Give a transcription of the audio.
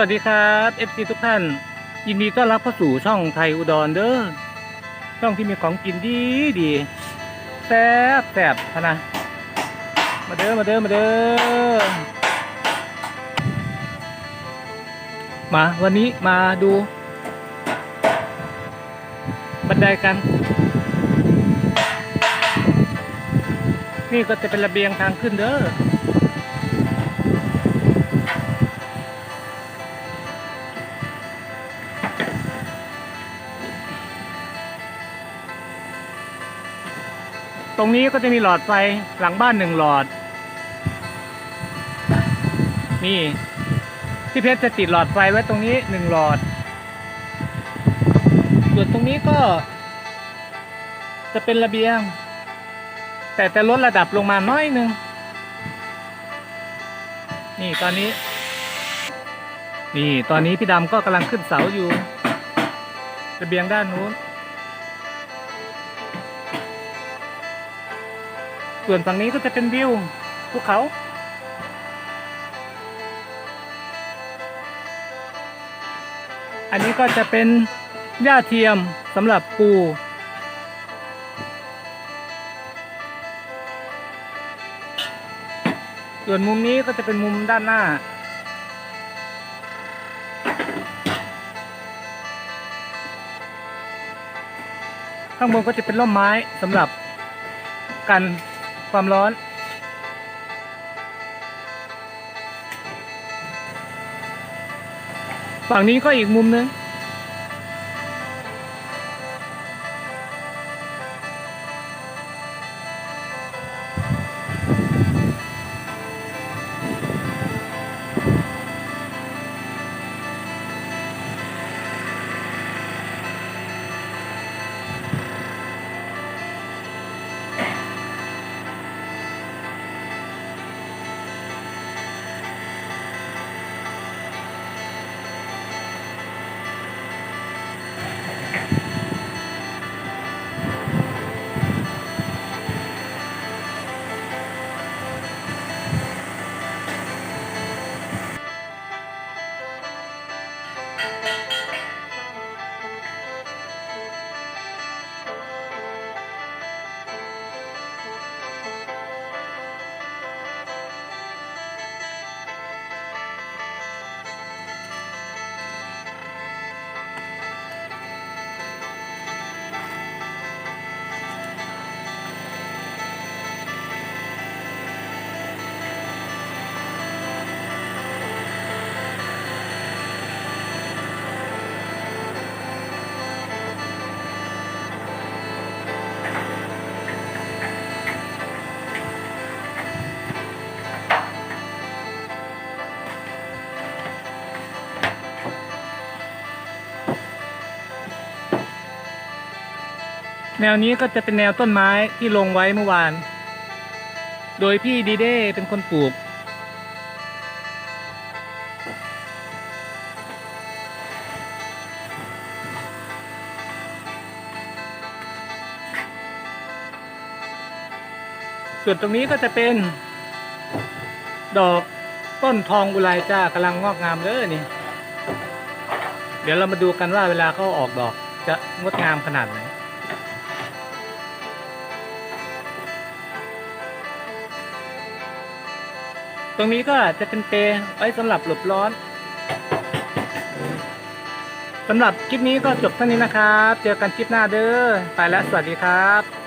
วัสดีครับ FC ทุกท่าน ยินดีต้อนรับเข้าสู่ช่องไทยอุดรเด้อช่องที่มีของกินดีดีแซ่บแซ่บนะ มาเด้อมาเด้อมาเด้อมาวันนี้มาดู บันไดกัน นี่ก็จะเป็นระเบียงทางขึ้นเด้อ ตรงนี้ก็จะมีหลอดไฟหลังบ้านหนึ่งหลอด นี่พี่เพชรจะติดหลอดไฟไว้ตรงนี้หนึ่งหลอด ส่วนตรงนี้ก็ จะเป็นระเบียง แต่จะลดระดับลงมาน้อยหนึ่งนี่ตอนนี้ นี่ตอนนี้พี่ดำก็กำลังขึ้นเสาอยู่ ระเบียงด้านนู้น ส่วนฝั่งนี้ก็จะเป็นวิวภูเขา อันนี้ก็จะเป็นหญ้าเทียมสำหรับปูส่วนมุมนี้ก็จะเป็นมุมด้านหน้า ข้างบนก็จะเป็นร่มไม้สำหรับกัน ความร้อน ฝั่งนี้ก็อีกมุมนึง แนวนี้ก็จะเป็นแนวต้นไม้ที่ลงไว้เมื่อวาน โดยพี่ดีเด้เป็นคนปลูก ส่วนตรงนี้ก็จะเป็น ดอกต้นทองอุไรจ้ากำลังงอกงามเลยนี่ เดี๋ยวเรามาดูกันว่าเวลาเขาออกดอกจะงดงามขนาดไหน ตรงนี้ก็จะเป็นเปไว้สำหรับหลบร้อนสำหรับคลิปนี้ก็จบเท่านี้นะครับ เจอกันคลิปหน้าเด้อ ไปแล้ว สวัสดีครับ